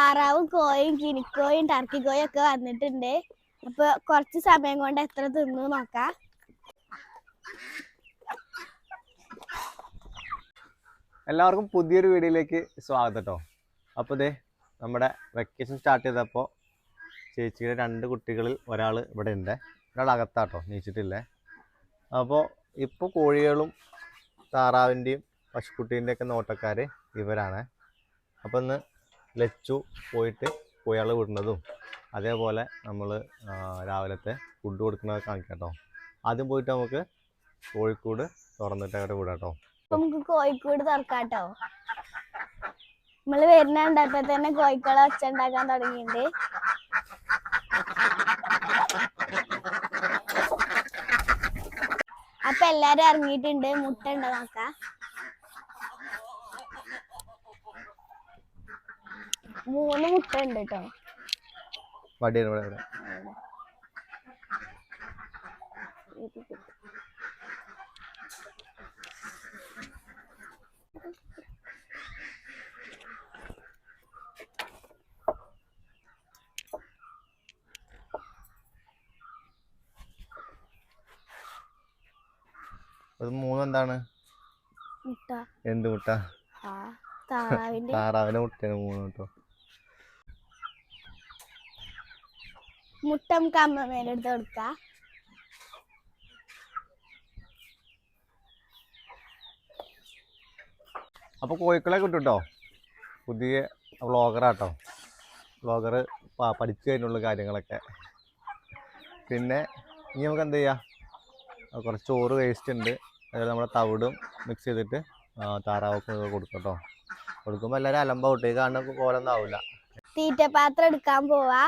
താറാവും കോയും കിനിക്കോയും ടർക്കി കോയും ഒക്കെ വന്നിട്ടുണ്ട്. അപ്പൊ കുറച്ച് സമയം കൊണ്ട് എത്ര തിന്നു നോക്കാം. എല്ലാവർക്കും പുതിയൊരു വീഡിയോയിലേക്ക് സ്വാഗതം കേട്ടോ അപ്പോൾ ഇതേ നമ്മുടെ വെക്കേഷൻ സ്റ്റാർട്ട് ചെയ്തപ്പോൾ ചേച്ചിയുടെ രണ്ട് കുട്ടികളിൽ ഒരാൾ ഇവിടെ ഉണ്ട്. ഒരാൾ അകത്താട്ടോ നീച്ചിട്ടില്ലേ? അപ്പോൾ ഇപ്പോൾ കോഴികളും താറാവിന്റെയും പശുക്കുട്ടീന്റെ ഒക്കെ നോട്ടക്കാർ ഇവരാണ്. അപ്പോൾ ഇന്ന് ലച്ചു പോയിട്ട് പോയാൾ വിടുന്നതും അതേപോലെ നമ്മൾ രാവിലത്തെ ഫുഡ് കൊടുക്കുന്നത് കാണിക്കാം കേട്ടോ ആദ്യം പോയിട്ട് നമുക്ക് കോഴിക്കോട് തുറന്നിട്ട് അവിടെ വിടാം കേട്ടോ നമുക്ക് കോഴിക്കോട് തുറക്കാട്ടോ. നമ്മൾ വരുന്നുണ്ടപ്പോ തന്നെ കോഴിക്കോട് ഒച്ച ഉണ്ടാക്കാൻ തുടങ്ങിയിട്ടുണ്ട്. അപ്പൊ എല്ലാരും ഇറങ്ങിയിട്ടുണ്ട്. മുട്ട ഉണ്ടോ നോക്കാം. മൂന്ന് മുട്ട ഉണ്ട് കേട്ടോ വടിയാണ് ഇവിടെ ഇവിടെ അത് മൂന്നെന്താണ്? മുട്ട. എന്ത് മുട്ട? താറാവിന്റെ. മുട്ടയാണ് മൂന്ന് കേട്ടോ മുട്ട നമുക്ക് അമ്മ അടുത്ത് കൊടുക്കാം. അപ്പോൾ കോഴിക്കളെ കിട്ടുട്ടോ? കേട്ടോ പുതിയ വ്ളോഗറാട്ടോ വ്ളോഗർ പഠിച്ചു കഴിഞ്ഞുള്ള കാര്യങ്ങളൊക്കെ. പിന്നെ ഇനി നമുക്ക് എന്ത് ചെയ്യാം? കുറച്ച് ചോറ് വേസ്റ്റ് ഉണ്ട്. അതുപോലെ നമ്മുടെ തവിടും മിക്സ് ചെയ്തിട്ട് താറാവൊക്കെ കൊടുക്കട്ടോ കേട്ടോ. കൊടുക്കുമ്പോൾ എല്ലാവരും അലമ്പാവട്ടെ ഈ കാണുന്ന പോലൊന്നും ആവില്ല തീറ്റപാത്രം എടുക്കാൻ പോവാ.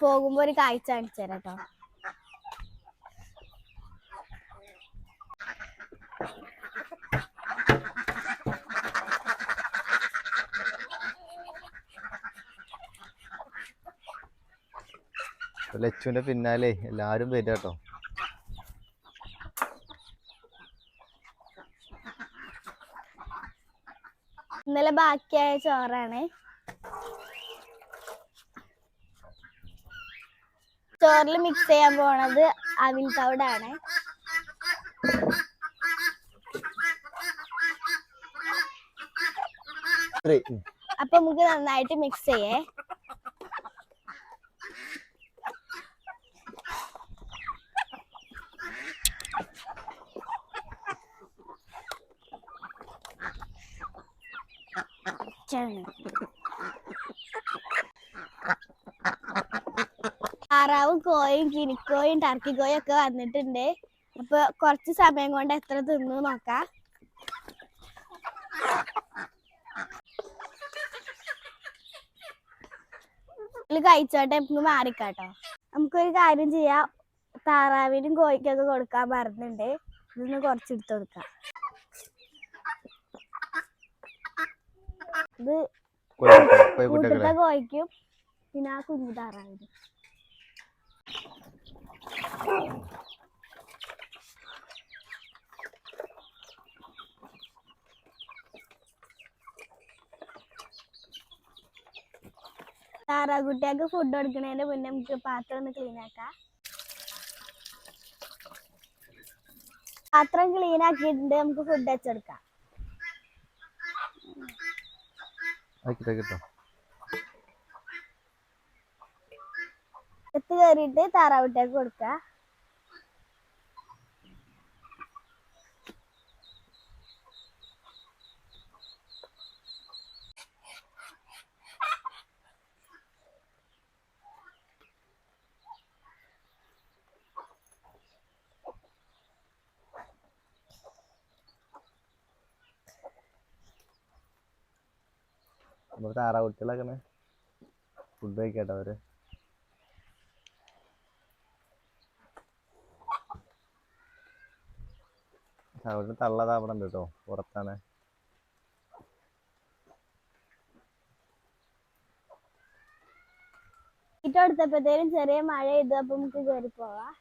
പോകുമ്പോ ഒരു കാഴ്ച കാണിച്ചു തരാം കേട്ടോ ലച്ചുവിന്റെ പിന്നാലെ എല്ലാരും വരിക കേട്ടോ. ഇന്നലെ ബാക്കിയായ ചോറാണ്. ചോറിൽ മിക്സ് ചെയ്യാൻ പോണത് അവിൽ. ഉം. അപ്പൊ നമുക്ക് നന്നായിട്ട് മിക്സ് ചെയ്യേ ചാണ്. താറാവും കോയും കിനിക്കോയും ടർക്കി കോയും ഒക്കെ വന്നിട്ടുണ്ട്. അപ്പൊ കുറച്ച് സമയം കൊണ്ട് എത്ര തിന്നു നോക്കാം. കഴിച്ചോട്ടെ നമുക്ക് മാറിക്കാട്ടോ. നമുക്കൊരു കാര്യം ചെയ്യാം. താറാവിനും കോഴിക്കൊക്കെ കൊടുക്കാൻ മറന്നുണ്ട് ഇതൊന്ന് കുറച്ചെടുത്ത് കൊടുക്കാം. ഇത് കൂട്ടത്തെ കോഴിക്കും പിന്നെ ആ കുഞ്ഞു താറാവിനും. താറാകുട്ടിയൊക്കെ ഫുഡ് കൊടുക്കുന്നതിന് മുന്നേ നമുക്ക് പാത്രം ഒന്ന് ക്ലീൻ ആക്കാം. പാത്രം ക്ലീൻ ആക്കിയിട്ടുണ്ട് നമുക്ക് ഫുഡ് വെച്ചെടുക്കാം എത്ത് കയറിയിട്ട് താറാവിട്ടേക്ക് കൊടുക്കുക. നമ്മുടെ താറാകുട്ടികളൊക്കെ ഫുഡ് കഴിക്കട്ടെ അവർ. അവിടെ തള്ളതാ അവിടെ ഉണ്ട് കേട്ടോ പുറത്താണ് തീറ്റ ചെറിയ മഴ ചെയ്തു അപ്പൊ നമുക്ക് കയറി പോവാം.